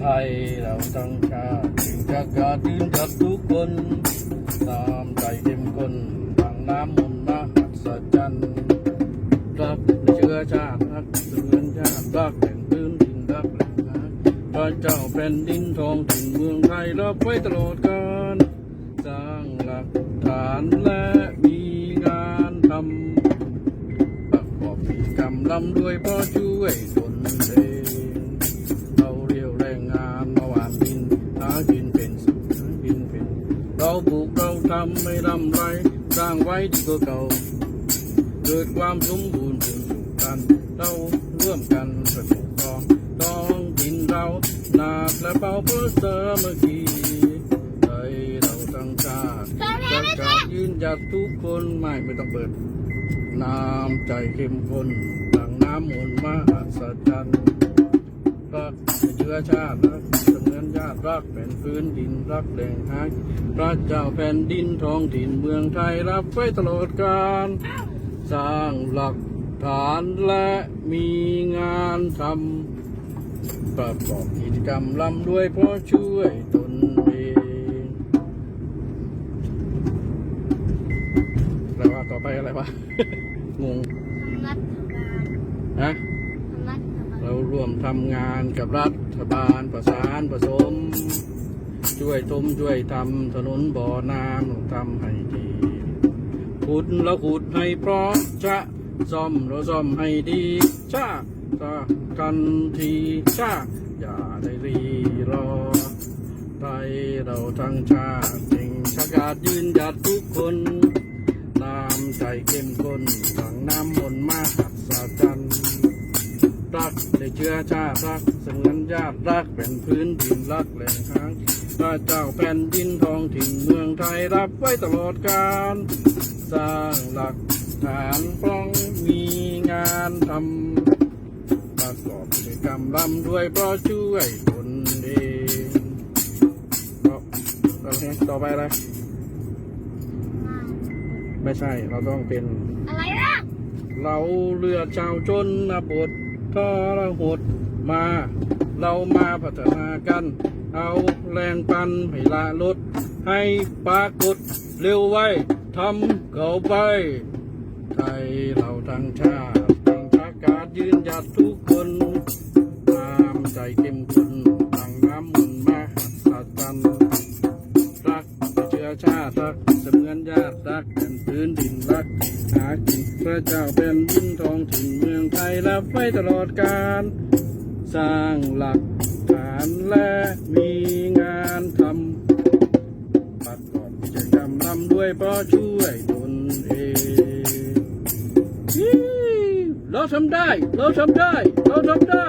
ไทยเราทั้งชาติถึงจะกาดยืนกับทุกคน ตามใจเข้มข้นดังน้ำมนต์มหัศจรรย์รักในเชื้อชาติรักเสือนชาติรักแผ่นพื้นดินรักแหล่งน้ำพระเจ้าแผ่นดินทองถิ่นเมืองไทยรับไว้ตลอดกาลสร้างหลักฐานและมีงานทำประกอบกิจกรรมลำด้วยพราะช่วยตนเอ ทำไม่รำไรสร้างไว้ที่ตัวเก่า เกิดความสมบูรณ์สุขกันเราร่วมกันสนุกกองต้องกินเราหนักและเบาเพื่อเสมเมื่อกี้ใจเราทั้งชาติประกาศยืนหยัดทุกคนไม่ไม่ต้องเปิด น้ำใจเข้มข้นดังน้ำมนต์มหัศจรรย์รัก ชื้อชาติรักเสมือนญาติรักแผ่นพื้นดินรักแหล่งหายพระเจ้าแผ่นดินท้องถิ่นเมืองไทยรับไว้ตลอดกาลสร้างหลักฐานและมีงานทำประกอบกิจกรรมลำด้วยเพราะช่วยตนเองแล้วว่าต่อไปอะไรวะ งงรัฐบาลฮะรัฐบาล เราร่วมทำงานกับรัฐบาลประสานผสม ช่วยตุ้มช่วยทำถนนบ่อน้ำต้องทำให้ดีขุดแล้วขุดให้เพราะจะซ่อมเราซ่อมให้ดีชาตากันทีชาอย่าได้รีรอไทยเราทั้งชาติเก่งชากาศยืนหยัดทุกคนน้ำใจเข้มข้นดังน้ำมนต์มหัศจรรย์ รักในเชื้อชาติรักเสมือนญาติรักเป็นพื้นดินรักแหล่งค้างพระเจ้าแผ่นดินท้องถิ่นเมืองไทยรับไว้ตลอดกาลสร้างหลักฐานพร้องมีงานทำประกอบกิจกรรมลำด้วยเพราะช่วยตนเองก็โอเคต่อไปอะไรไม่ใช่เราต้องเป็นอะไรล่ะเราเรือชาวชนบท ทรหดมา เรามาพัฒนากัน เอาแรงปันให้ละลด ให้ปรากฏเร็วไว้ทำเข้าไป ไทยเราทั้งชาติทั้งชากาศยืนหยัดทุกคนน้ำใจเข้มข้นตั้งน้ำมุนมาหัศจรรย์รักเชื้อชาติรักเสมือนญาติรักเป็นพื้นดินรักหากิน พระเจ้าเป็นดินทองถิ่นเมืองไทยรับไว้ตลอดกาลสร้างหลักฐานและมีงานทำปัดกอบกิจกรรมนำด้วยเพราะช่วยตนเองเราทำได้ เราทำได้ เราทำได้